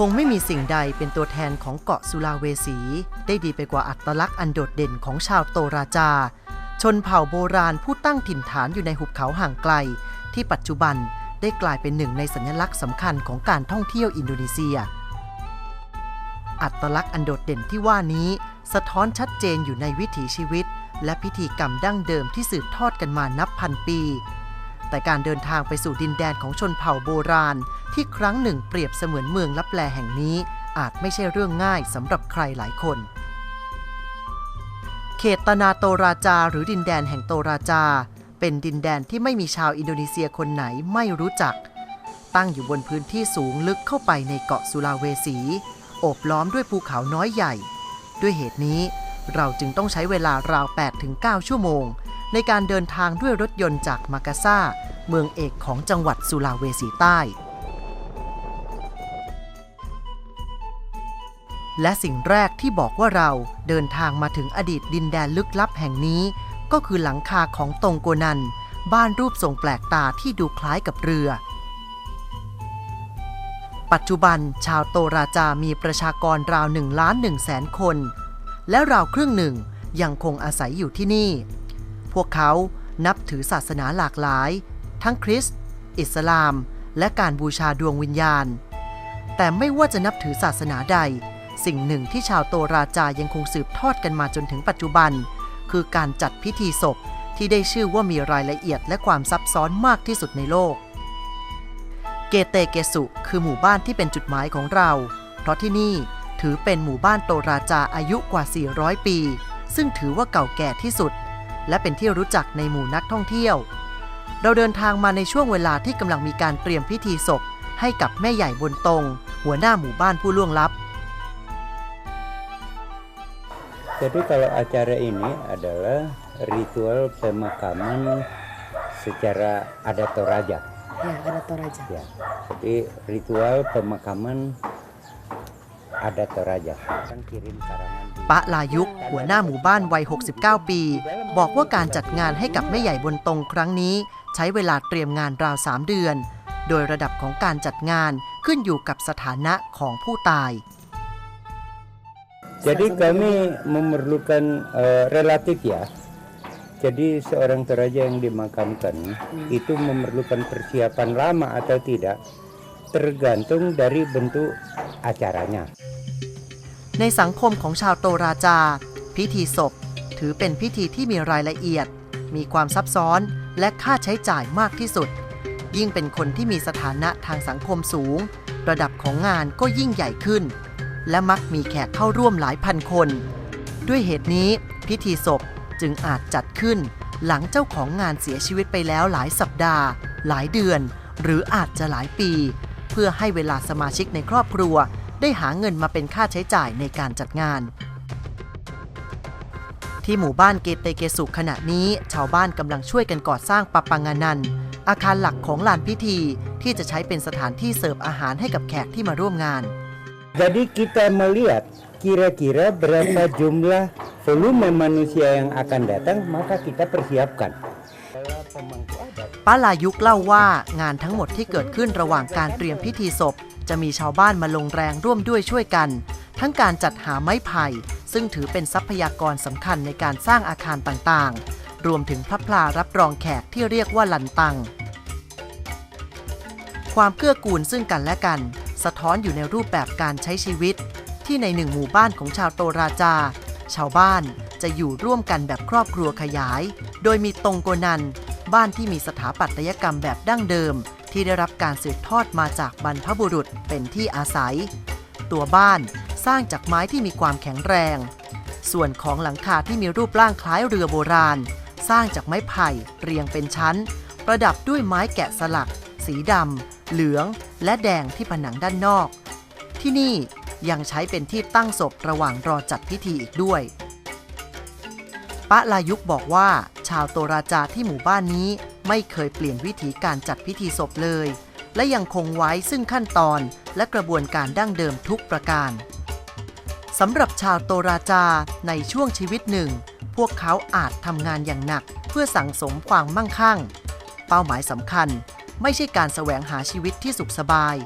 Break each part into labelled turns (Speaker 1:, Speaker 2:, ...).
Speaker 1: คงไม่มีสิ่งใดเป็นตัวแทนของเกาะสุลาเวสี ได้ดีไปกว่าอัตลักษณ์อันโดดเด่นของชาวโตราจา ชนเผ่าโบราณผู้ตั้งถิ่นฐานอยู่ในหุบเขาห่างไกล ที่ปัจจุบันได้กลายเป็นหนึ่งในสัญลักษณ์สำคัญของการท่องเที่ยวอินโดนีเซีย อัตลักษณ์อันโดดเด่นที่ว่านี้ สะท้อนชัดเจนอยู่ในวิถีชีวิต และพิธีกรรมดั้งเดิมที่สืบทอดกันมานับพันปี แต่การเดินทางไปสู่ดินแดนของชนเผ่าโบราณ ที่ครั้งหนึ่งเปรียบเสมือนเมืองลับแลแห่งนี้ อาจไม่ใช่เรื่องง่ายสำหรับใครหลายคน เขตตนาโตราจาหรือดินแดนแห่งโตราจา เป็นดินแดนที่ไม่มีชาวอินโดนีเซียคนไหนไม่รู้จัก ตั้งอยู่บนพื้นที่สูงลึกเข้าไปในเกาะสุลาเวสี โอบล้อมด้วยภูเขาน้อยใหญ่ ด้วยเหตุนี้เราจึงต้องใช้เวลาราว 8-9 ชั่วโมง ในการเดินทางด้วยรถยนต์จากมากาซาเมืองเอกของจังหวัดสุลาเวสีใต้ และสิ่งแรกที่บอกว่าเราเดินทางมาถึงอดีตดินแดนลึกลับแห่งนี้ ก็คือหลังคาของตงโกนัน บ้านรูปทรงแปลกตาที่ดูคล้ายกับเรือ ปัจจุบันชาวโตราจามีประชากรราว1ล้าน1แสนคน และราวครึ่งหนึ่งยังคงอาศัยอยู่ที่นี่ พวกเขานับถือศาสนาหลากหลาย ทั้งคริสต์ อิสลาม และการบูชาดวงวิญญาณ แต่ไม่ว่าจะนับถือศาสนาใด สิ่งหนึ่งที่ชาวโตราจายังคงสืบทอดกันมาจนถึงปัจจุบัน คือการจัดพิธีศพที่ได้ชื่อว่ามีรายละเอียดและความซับซ้อนมากที่สุดในโลก เกเตเกสุคือหมู่บ้านที่เป็นจุดหมายของเรา เพราะที่นี่ถือเป็นหมู่บ้านโตราจาอายุกว่า 400 ปี ซึ่งถือว่าเก่าแก่ที่สุด และเป็นที่รู้จักในหมู่นักท่องเที่ยว เราเดินทางมาในช่วงเวลาที่กำลังมีการเตรียมพิธีศพ ให้กับแม่ใหญ่บนตรง หัวหน้าหมู่บ้านผู้ล่วงลับ
Speaker 2: Jadi kalau acara ini adalah ritual pemakaman secara adat Toraja.
Speaker 3: Ya, ada Toraja.
Speaker 2: Ya. Jadi ritual pemakaman adat Toraja. Kan kirim karangan di
Speaker 1: ปะลายุกหัวหน้าหมู่บ้านวัย 69 ปี บอกว่าการจัดงานให้กับแม่ใหญ่บนตรงครั้งนี้ ใช้เวลาเตรียมงานราว 3 เดือน โดยระดับของการจัดงานขึ้นอยู่กับสถานะของผู้ตาย
Speaker 2: Jadi kami memerlukan eh, relatif ya. Jadi seorang Toraja yang dimakamkan itu memerlukan persiapan lama atau tidak tergantung dari bentuk acaranya.
Speaker 1: ในสังคมของชาวโตราจา พิธีศพ ถือเป็นพิธีที่มีรายละเอียด มีความซับซ้อนและค่าใช้จ่ายมากที่สุด ยิ่งเป็นคนที่มีสถานะทางสังคมสูง ระดับของงานก็ยิ่งใหญ่ขึ้น และมักมีแขกเข้าร่วมหลายพันคน ด้วยเหตุนี้พิธีศพจึงอาจจัดขึ้น หลังเจ้าของงานเสียชีวิตไปแล้วหลายสัปดาห์ หลายเดือน หรืออาจจะหลายปี เพื่อให้เวลาสมาชิกในครอบครัว ได้หาเงินมาเป็นค่าใช้จ่ายในการจัดงาน ที่หมู่บ้านเกเตเกสุขณะนี้ ชาวบ้านกำลังช่วยกันก่อสร้างปะปังงานันอาคารหลักของลานพิธีที่จะใช้เป็นสถานที่เสิร์ฟอาหารให้กับแขกที่มาร่วมงาน
Speaker 2: Jadi kita melihat kira-kira berapa jumlah volume manusia yang akan datang, maka kita persiapkan.
Speaker 1: ป้าลายุกเล่าว่างานทั้งหมดที่เกิดขึ้นระหว่างการเตรียมพิธีศพ จะมีชาวบ้านมาลงแรงร่วมด้วยช่วยกัน ทั้งการจัดหาไม้ไผ่ ซึ่งถือเป็นทรัพยากรสำคัญในการสร้างอาคารต่างๆ รวมถึงพระพลารับรองแขกที่เรียกว่าลันตัง ความเกื้อกูลซึ่งกันและกัน สะท้อนอยู่ในรูปแบบการใช้ชีวิต ที่ในหนึ่งหมู่บ้านของชาวโตราจา ชาวบ้านจะอยู่ร่วมกันแบบครอบครัวขยาย โดยมีตงโกนัน บ้านที่มีสถาปัตยกรรมแบบดั้งเดิม ที่ได้รับการสืบทอดมาจากบรรพบุรุษเป็นที่อาศัย ตัวบ้านสร้างจากไม้ที่มีความแข็งแรง ส่วนของหลังคาที่มีรูปร่างคล้ายเรือโบราณ สร้างจากไม้ไผ่เรียงเป็นชั้น ประดับด้วยไม้แกะสลัก สีดำ เหลืองและแดงที่ผนังด้านนอก ที่นี่ยังใช้เป็นที่ตั้งศพระหว่างรอจัดพิธีอีกด้วย ปะลายุกบอกว่า ชาวโตราจาที่หมู่บ้านนี้ไม่เคยเปลี่ยนวิธีการจัดพิธีศพเลย และยังคงไว้ซึ่งขั้นตอนและกระบวนการดั้งเดิมทุกประการสำหรับชาวโตราจาในช่วงชีวิตหนึ่ง พวกเขาอาจทำงานอย่างหนักเพื่อสั่งสมความมั่งคั่ง เป้าหมายสำคัญ ไม่ใช่การแสวงหาชีวิตที่สุขสบาย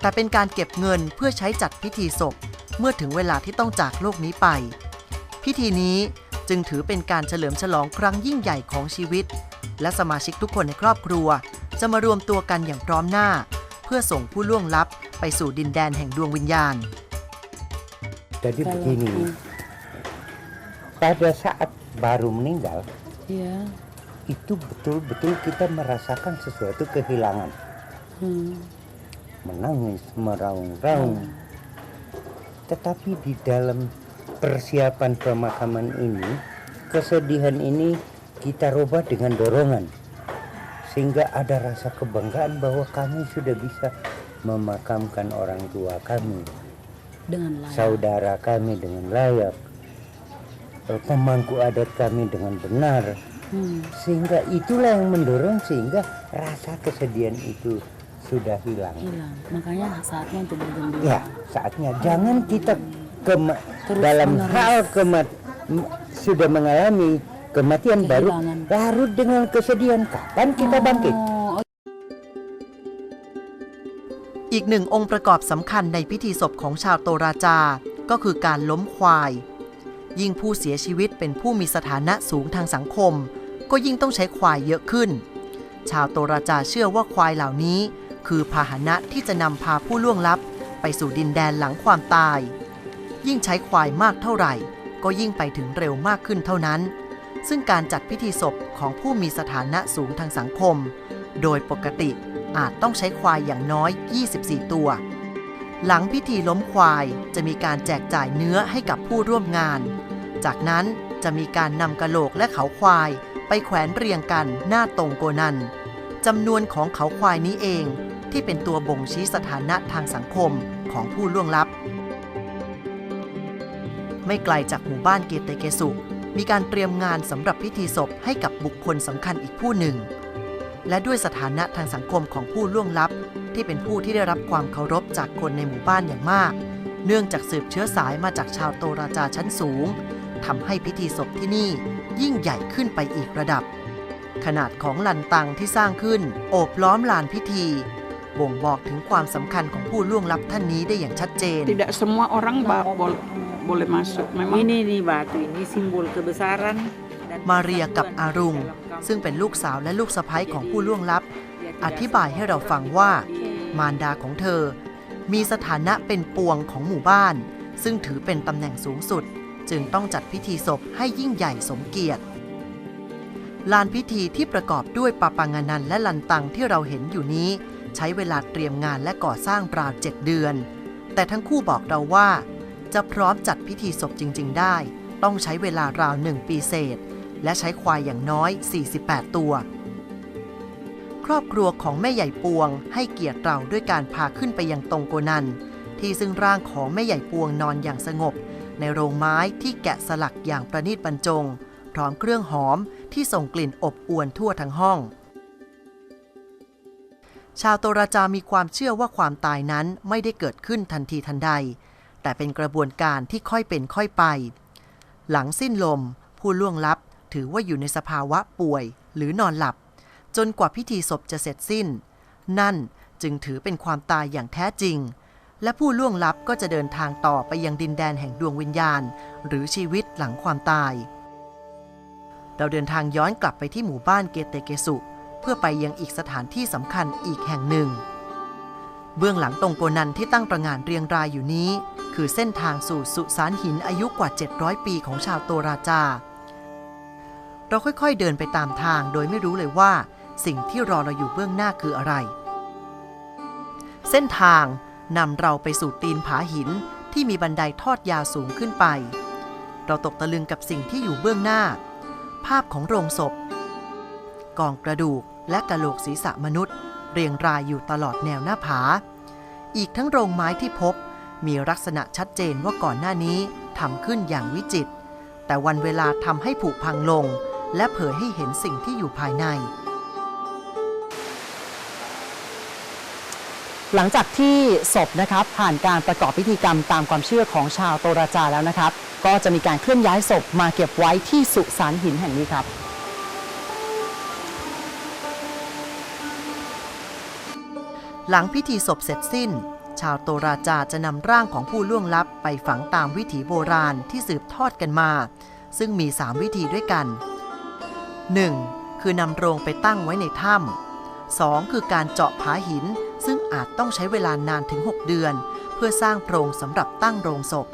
Speaker 1: แต่เป็นการเก็บเงินเพื่อใช้จัดพิธีศพ เมื่อถึงเวลาที่ต้องจากโลกนี้ไป พิธีนี้จึงถือเป็นการเฉลิมฉลองครั้งยิ่งใหญ่ของชีวิต และสมาชิกทุกคนในครอบครัว จะมารวมตัวกันอย่างพร้อมหน้า เพื่อส่งผู้ล่วงลับไปสู่ดินแดนแห่งดวงวิญญาณ
Speaker 2: Jadi begini, pada saat baru meninggal,
Speaker 3: Iya.
Speaker 2: Itu betul-betul kita merasakan sesuatu kehilangan.
Speaker 3: Hmm.
Speaker 2: Menangis, meraung-raung. Tetapi di dalam persiapan pemakaman ini, kesedihan ini kita rubah dengan dorongan. Sehingga ada rasa kebanggaan bahwa kami sudah bisa memakamkan orang tua kami.
Speaker 3: Dengan layak.
Speaker 2: saudara kami dengan layak, pemangku adat kami dengan benar,
Speaker 3: Hmm.
Speaker 2: sehingga itulah yang mendorong sehingga rasa kesedihan itu sudah hilang.
Speaker 3: Hilang. Makanya saatnya untuk bergembira.
Speaker 2: Ya, saatnya jangan kita kema-
Speaker 3: Terus
Speaker 2: dalam
Speaker 3: menerus.
Speaker 2: hal kemat m- sudah mengalami kematian baru
Speaker 3: Kehilangan.
Speaker 2: larut dengan kesedihan. Kapan kita bangkit?
Speaker 3: Oh,
Speaker 1: อีกหนึ่งองค์ประกอบสำคัญในพิธีศพของชาวโตราจา ก็คือการล้มควาย ยิ่งผู้เสียชีวิตเป็นผู้มีสถานะสูงทางสังคม ก็ยิ่งต้องใช้ควายเยอะขึ้น ชาวโตราจาเชื่อว่าควายเหล่านี้ คือพาหนะที่จะนำพาผู้ล่วงลับ ไปสู่ดินแดนหลังความตาย ยิ่งใช้ควายมากเท่าไหร่ ก็ยิ่งไปถึงเร็วมากขึ้นเท่านั้น ซึ่งการจัดพิธีศพของผู้มีสถานะสูงทางสังคม โดยปกติอาจต้องใช้ควายอย่างน้อย 24 ตัว หลังพิธีล้มควายจะมีการแจกจ่ายเนื้อให้กับผู้ร่วมงาน จากนั้นจะมีการนำกระโหลกและเขาควาย ไปแขวนเรียงกันหน้าตรงโกนันจำนวนของเขาควายนี้เองที่เป็นตัวบ่งชี้สถานะทางสังคมของผู้ล่วงลับ ไม่ไกลจากหมู่บ้านเกเตเกสุ มีการเตรียมงานสำหรับพิธีศพให้กับบุคคลสำคัญอีกผู้หนึ่ง และด้วยสถานะทางสังคมของผู้ล่วงลับ ที่เป็นผู้ที่ได้รับความเคารพจากคนในหมู่บ้านอย่างมาก เนื่องจากสืบเชื้อสายมาจากชาวโตราจาชั้นสูง ทำให้พิธีศพที่นี่ยิ่งใหญ่ขึ้นไปอีกระดับ ขนาดของลันตังที่สร้างขึ้นโอบล้อมลานพิธีบ่งบอกถึงความสำคัญของผู้ล่วงลับท่านนี้ได้อย่างชัดเจน
Speaker 4: Tidak semua orang ba- bol- boleh masuk. Memang
Speaker 5: Ini nih batu ini simbol kebesaran dan
Speaker 1: มาเรียกับ
Speaker 5: kesatuan
Speaker 1: อารุง
Speaker 5: dalam kampung.
Speaker 1: ซึ่งเป็นลูกสาวและลูกสะใภ้ของผู้ล่วงลับ
Speaker 5: Dia tidak
Speaker 1: อธิบายให้เราฟังว่า มารดาของเธอ มีสถานะเป็นปวงของหมู่บ้าน ซึ่งถือเป็นตำแหน่งสูงสุด จึงต้องจัดพิธีศพให้ยิ่งใหญ่สมเกียรติ ลานพิธีที่ประกอบด้วยปาปังานันและลันตังที่เราเห็นอยู่นี้ ใช้เวลาเตรียมงานและก่อสร้างราวเจ็ดเดือน แต่ทั้งคู่บอกเราว่า จะพร้อมจัดพิธีศพจริง ๆ ได้ ต้องใช้เวลาราวหนึ่งปีเศษ และใช้ควายอย่างน้อย 48 ตัวครอบครัวของแม่ใหญ่ปวงให้เกียรติเราด้วยการพาขึ้นไปยังตรงโกนัน ที่ซึ่งร่างของแม่ใหญ่ปวงนอนอย่างสงบ ในโรงไม้ที่แกะสลักอย่างประณีตบรรจง พร้อมเครื่องหอมที่ส่งกลิ่นอบอวนทั่วทั้งห้อง ชาวโตราจามีความเชื่อว่าความตายนั้นไม่ได้เกิดขึ้นทันทีทันใด แต่เป็นกระบวนการที่ค่อยเป็นค่อยไป หลังสิ้นลม ผู้ล่วงลับถือว่าอยู่ในสภาวะป่วยหรือนอนหลับ จนกว่าพิธีศพจะเสร็จสิ้น นั่นจึงถือเป็นความตายอย่างแท้จริง และผู้ล่วงลับก็จะเดินทางต่อไปยังดินแดนแห่งดวงวิญญาณ หรือชีวิตหลังความตาย เราเดินทางย้อนกลับไปที่หมู่บ้านเกเตเกสุ เพื่อไปยังอีกสถานที่สำคัญอีกแห่งหนึ่ง เบื้องหลังตรงโกนันที่ตั้งประงานเรียงรายอยู่นี้ คือเส้นทางสู่สุสานหินอายุกว่า 700 ปีของชาวโตราจา เราค่อยๆเดินไปตามทางโดยไม่รู้เลยว่า สิ่งที่รอเราอยู่เบื้องหน้าคืออะไร เส้นทาง นำเราไปสู่ตีนผาหินที่มีบันไดทอดยาวสูงขึ้นไป เราตกตะลึงกับสิ่งที่อยู่เบื้องหน้า ภาพของโรงศพ กองกระดูกและกระโหลกศีรษะมนุษย์ เรียงรายอยู่ตลอดแนวหน้าผา อีกทั้งโรงไม้ที่พบ มีลักษณะชัดเจนว่าก่อนหน้านี้ทำขึ้นอย่างวิจิตรแต่วันเวลาทำให้ผุพังลง และเผยให้เห็นสิ่งที่อยู่ภายใน
Speaker 6: หลังจากที่ศพนะครับผ่านการประกอบพิธีกรรมตามความเชื่อของชาวโตราจาแล้วนะครับ ก็จะมีการเคลื่อนย้ายศพมาเก็บไว้ที่สุสานหินแห่งนี้ครับ
Speaker 1: หลังพิธีศพเสร็จสิ้น ชาวโตราจาจะนำร่างของผู้ล่วงลับไปฝังตามวิถีโบราณที่สืบทอดกันมา ซึ่งมี 3 วิธีด้วยกัน 1. คือนำโรงไปตั้งไว้ในถ้ำ 2. คือการเจาะผาหิน ซึ่งอาจต้องใช้เวลานานถึง 6 เดือน เพื่อสร้างโพรงสำหรับตั้งโรงศพ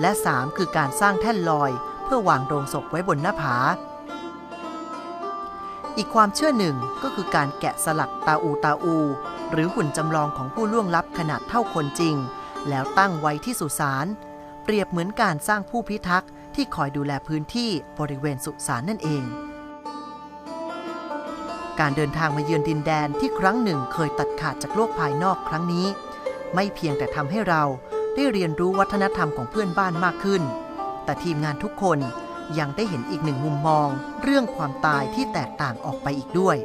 Speaker 1: และ 3. คือการสร้างแท่นลอย เพื่อวางโรงศพไว้บนหน้าผา อีกความเชื่อหนึ่งก็คือการแกะสลักตาอูตาอู หรือหุ่นจำลองของผู้ล่วงลับขนาดเท่าคนจริง แล้วตั้งไว้ที่สุสานเปรียบเหมือนการสร้างผู้พิทักษ์ที่คอยดูแลพื้นที่บริเวณสุสานนั่นเอง การเดินทางมาเยือนดินแดนที่ครั้งหนึ่งเคยตัดขาดจากโลกภายนอกครั้งนี้ ไม่เพียงแต่ทำให้เราได้เรียนรู้วัฒนธรรมของเพื่อนบ้านมากขึ้น แต่ทีมงานทุกคนยังได้เห็นอีกหนึ่งมุมมอง เรื่องความตายที่แตกต่างออกไปอีกด้วย